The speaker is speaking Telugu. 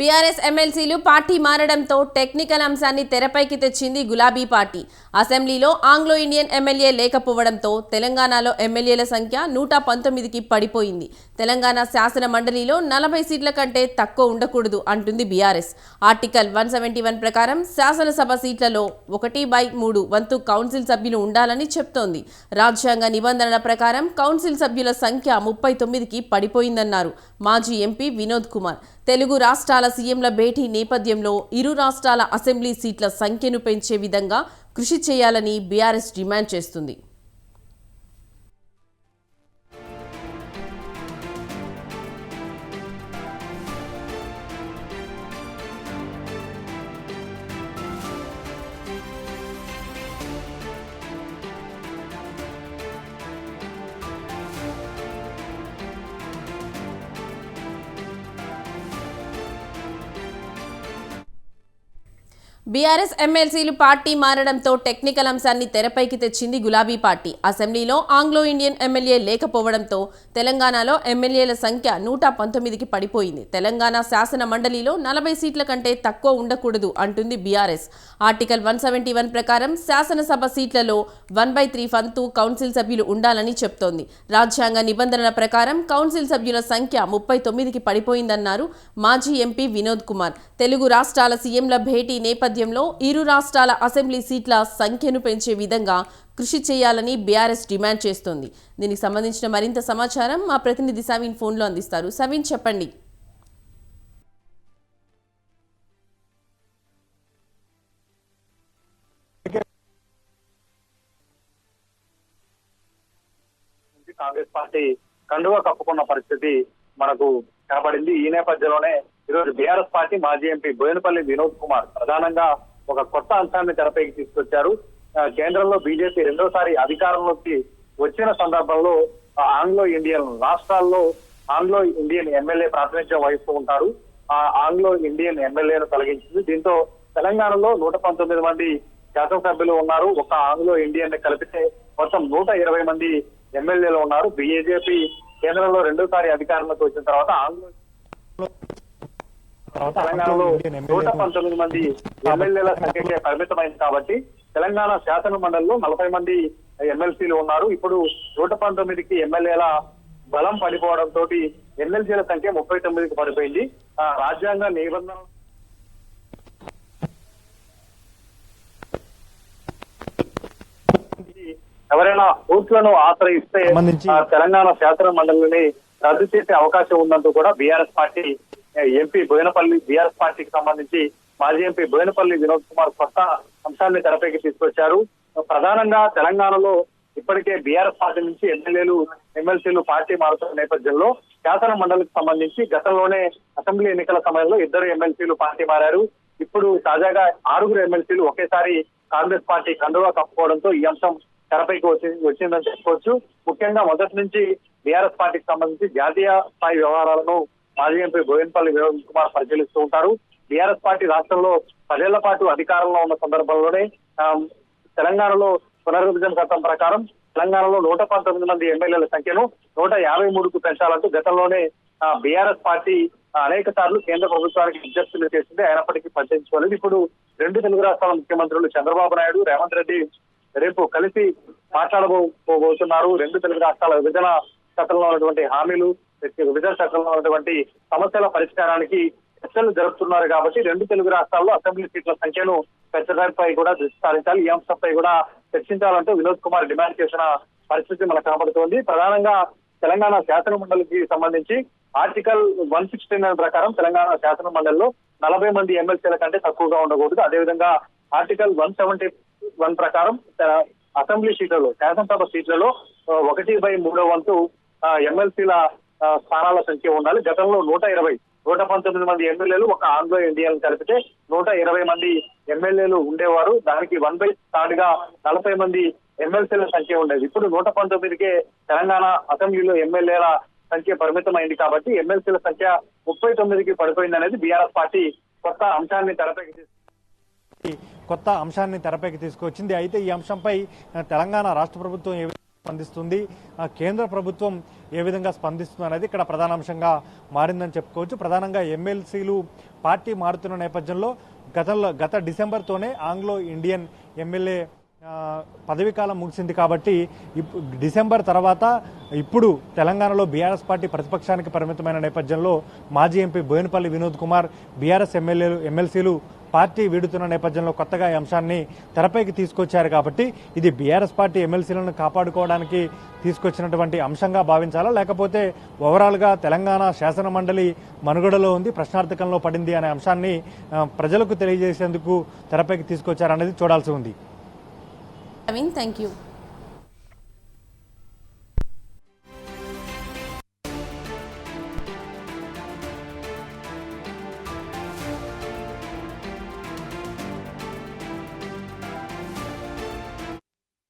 బీఆర్ఎస్ ఎమ్మెల్సీలు పార్టీ మారడంతో టెక్నికల్ అంశాన్ని తెరపైకి తెచ్చింది గులాబీ పార్టీ. అసెంబ్లీలో ఆంగ్లో ఇండియన్ ఎమ్మెల్యే లేకపోవడంతో తెలంగాణలో ఎమ్మెల్యేల సంఖ్య నూట పంతొమ్మిదికి పడిపోయింది. తెలంగాణ శాసన మండలిలో నలభై సీట్ల కంటే తక్కువ ఉండకూడదు అంటుంది BRS. Article one seventy one ప్రకారం శాసనసభ సీట్లలో ఒకటి బై మూడు వంతు కౌన్సిల్ సభ్యులు ఉండాలని చెప్తోంది. రాజ్యాంగ నిబంధనల ప్రకారం కౌన్సిల్ సభ్యుల సంఖ్య ముప్పై తొమ్మిదికి పడిపోయిందన్నారు మాజీ ఎంపీ వినోద్ కుమార్. తెలుగు రాష్ట్రాల సీఎంల భేటీ నేపథ్యంలో ఇరు రాష్ట్రాల అసెంబ్లీ సీట్ల సంఖ్యను పెంచే విధంగా కృషి చేయాలని బీఆర్ఎస్ డిమాండ్ చేస్తుంది. బీఆర్ఎస్ ఎమ్మెల్సీలు పార్టీ మారడంతో టెక్నికల్ అంశాన్ని తెరపైకి తెచ్చింది గులాబీ పార్టీ. అసెంబ్లీలో ఆంగ్లో ఇండియన్ ఎమ్మెల్యే లేకపోవడంతో తెలంగాణలో ఎమ్మెల్యేల సంఖ్య నూట పంతొమ్మిదికి పడిపోయింది. తెలంగాణ శాసన మండలిలో నలభై సీట్ల కంటే తక్కువ ఉండకూడదు అంటుంది BRS. Article one seventy one ప్రకారం శాసనసభ సీట్లలో వన్ బై త్రీ వంతు కౌన్సిల్ సభ్యులు ఉండాలని చెప్తోంది. రాజ్యాంగ నిబంధనల ప్రకారం కౌన్సిల్ సభ్యుల సంఖ్య ముప్పై తొమ్మిదికి పడిపోయిందన్నారు మాజీ ఎంపీ వినోద్ కుమార్. తెలుగు రాష్ట్రాల సీఎంల భేటీ నేపథ్యం నేపథ్యంలో ఇరు రాష్ట్రాల అసెంబ్లీ సీట్ల సంఖ్యను పెంచే విధంగా కృషి చేయాలని బీఆర్ఎస్ డిమాండ్ చేస్తోంది. దీనికి సంబంధించిన మరింత సమాచారం మా ప్రతినిధి సవీన్ ఫోన్లో అందిస్తారు. సవీన్ చెప్పండి. కాంగ్రెస్ పార్టీ కండువా కప్పుకున్న పరిస్థితి మనకు కనబడింది. ఈ నేపథ్యంలోనే ఈరోజు బీఆర్ఎస్ పార్టీ మాజీ ఎంపీ బోయినపల్లి వినోద్ కుమార్ ప్రధానంగా ఒక కొత్త అంశాన్ని తెరపైకి తీసుకొచ్చారు. కేంద్రంలో బీజేపీ రెండోసారి అధికారంలోకి వచ్చిన సందర్భంలో ఆ, ఆంగ్లో ఇండియన్ రాష్ట్రాల్లో ఆంగ్లో ఇండియన్ ఎమ్మెల్యే ప్రాతినిధ్యం వహిస్తూ ఉంటారు. ఆ ఆంగ్లో ఇండియన్ ఎమ్మెల్యేను తొలగించింది. దీంతో తెలంగాణలో నూట పంతొమ్మిది మంది శాసనసభ్యులు ఉన్నారు. ఒక ఆంగ్లో ఇండియన్ని కలిపితే మొత్తం నూట ఇరవై మంది ఎమ్మెల్యేలు ఉన్నారు. బీజేపీ కేంద్రంలో రెండోసారి అధికారంలోకి వచ్చిన తర్వాత ఆంగ్లో తెలంగాణలో నూట పంతొమ్మిది మంది ఎమ్మెల్యేల సంఖ్యకే పరిమితమైంది కాబట్టి తెలంగాణ శాసన మండలిలో నలభై మంది ఎమ్మెల్సీలు ఉన్నారు. ఇప్పుడు నూట పంతొమ్మిదికి ఎమ్మెల్యేల బలం పడిపోవడం తోటి ఎమ్మెల్సీల సంఖ్య ముప్పై తొమ్మిదికి పడిపోయింది. ఆ, రాజ్యాంగ నిబంధన ఎవరైనా కోర్టులను ఆశ్రయిస్తే తెలంగాణ శాసన మండలిని రద్దు చేసే అవకాశం ఉందంటూ కూడా BRS party MP Boinapalli BRS పార్టీకి సంబంధించి మాజీ ఎంపీ బోయినపల్లి వినోద్ కుమార్ కొత్త అంశాన్ని తెరపైకి తీసుకొచ్చారు. ప్రధానంగా తెలంగాణలో ఇప్పటికే బీఆర్ఎస్ పార్టీ నుంచి ఎమ్మెల్యేలు ఎమ్మెల్సీలు పార్టీ మారుతున్న నేపథ్యంలో శాసన మండలికి సంబంధించి గతంలోనే అసెంబ్లీ ఎన్నికల సమయంలో ఇద్దరు ఎమ్మెల్సీలు పార్టీ మారారు. ఇప్పుడు తాజాగా ఆరుగురు ఎమ్మెల్సీలు ఒకేసారి కాంగ్రెస్ పార్టీ కండువా కప్పుకోవడంతో ఈ అంశం తెరపైకి వచ్చి వచ్చిందని చెప్పుకోవచ్చు. ముఖ్యంగా మొదటి నుంచి బీఆర్ఎస్ పార్టీకి సంబంధించి జాతీయ స్థాయి వ్యవహారాలను మాజీ ఎంపీ గోవిందపల్లి వినోద్ కుమార్ పరిశీలిస్తూ ఉంటారు. బీఆర్ఎస్ పార్టీ రాష్ట్రంలో పదేళ్ళ పాటు అధికారంలో ఉన్న సందర్భంలోనే తెలంగాణలో పునర్విభజన చట్టం ప్రకారం తెలంగాణలో నూట పంతొమ్మిది మంది ఎమ్మెల్యేల సంఖ్యను నూట యాభై మూడుకు పెంచాలంటూ గతంలోనే బీఆర్ఎస్ పార్టీ అనేక సార్లు కేంద్ర ప్రభుత్వానికి విజ్ఞప్తులు చేసింది. అయినప్పటికీ పట్టించుకోలేదు. ఇప్పుడు రెండు తెలుగు రాష్ట్రాల ముఖ్యమంత్రులు చంద్రబాబు నాయుడు రేవంత్ రెడ్డి రేపు కలిసి మాట్లాడబోతున్నారు రెండు తెలుగు రాష్ట్రాల విభజన చట్టంలో ఉన్నటువంటి హామీలు విభజన చట్టంలో ఉన్నటువంటి సమస్యల పరిష్కారానికి చర్చలు జరుపుతున్నారు కాబట్టి రెండు తెలుగు రాష్ట్రాల్లో అసెంబ్లీ సీట్ల సంఖ్యను పెంచడంపై కూడా దృష్టి సారించాలి. ఈ అంశంపై కూడా చర్చించాలంటూ వినోద్ కుమార్ డిమాండ్ చేసిన పరిస్థితి మనకు కనబడుతోంది. ప్రధానంగా తెలంగాణ శాసన మండలికి సంబంధించి ఆర్టికల్ వన్ సిక్స్టీ నైన్ ప్రకారం తెలంగాణ శాసన మండలిలో నలభై మంది ఎమ్మెల్సీల కంటే తక్కువగా ఉండకూడదు. అదేవిధంగా ఆర్టికల్ వన్ సెవెంటీ వన్ ప్రకారం అసెంబ్లీ సీట్లలో శాసనసభ సీట్లలో ఒకటి బై మూడో వంతు ఎమ్మెల్సీల స్థానాల సంఖ్య ఉండాలి. గతంలో నూట ఇరవై నూట పంతొమ్మిది మంది ఎమ్మెల్యేలు ఒక ఆంగ్లో ఇండియన్ కలిపితే నూట ఇరవై మంది ఎమ్మెల్యేలు ఉండేవారు. దానికి వన్ బై థర్డ్గా నలభై మంది ఎమ్మెల్సీల సంఖ్య ఉండేది. ఇప్పుడు నూట పంతొమ్మిదికే తెలంగాణ అసెంబ్లీలో ఎమ్మెల్యేల సంఖ్య పరిమితమైంది కాబట్టి ఎమ్మెల్సీల సంఖ్య ముప్పై తొమ్మిదికి పడిపోయింది అనేది బీఆర్ఎస్ పార్టీ కొత్త అంశాన్ని తెరపైకి కొత్త అంశాన్ని తెరపైకి తీసుకొచ్చింది. అయితే ఈ అంశంపై తెలంగాణ రాష్ట్ర ప్రభుత్వం స్పందిస్తుంది. ఆ కేంద్ర ప్రభుత్వం ఏ విధంగా స్పందిస్తుంది అనేది ఇక్కడ ప్రధాన అంశంగా మారిందని చెప్పుకోవచ్చు. ప్రధానంగా ఎమ్మెల్సీలు పార్టీ మారుతున్న నేపథ్యంలో గతంలో గత డిసెంబర్తోనే ఆంగ్లో ఇండియన్ ఎమ్మెల్యే పదవీకాలం ముగిసింది కాబట్టి ఇప్- డిసెంబర్ తర్వాత ఇప్పుడు తెలంగాణలో బీఆర్ఎస్ పార్టీ ప్రతిపక్షానికి పరిమితమైన నేపథ్యంలో మాజీ ఎంపీ బోయినపల్లి వినోద్ కుమార్ బీఆర్ఎస్ ఎమ్మెల్యేలు ఎమ్మెల్సీలు పార్టీ వీడుతున్న నేపథ్యంలో కొత్తగా ఈ అంశాన్ని తెరపైకి తీసుకొచ్చారు కాబట్టి ఇది బీఆర్ఎస్ పార్టీ ఎమ్మెల్సీలను కాపాడుకోవడానికి తీసుకొచ్చినటువంటి అంశంగా భావించాలా? లేకపోతే ఓవరాల్గా తెలంగాణ శాసన మండలి మనుగడలో ఉంది ప్రశ్నార్థకంలో పడింది అనే అంశాన్ని ప్రజలకు తెలియజేసేందుకు తెరపైకి తీసుకొచ్చారనేది చూడాల్సి ఉంది. Thank you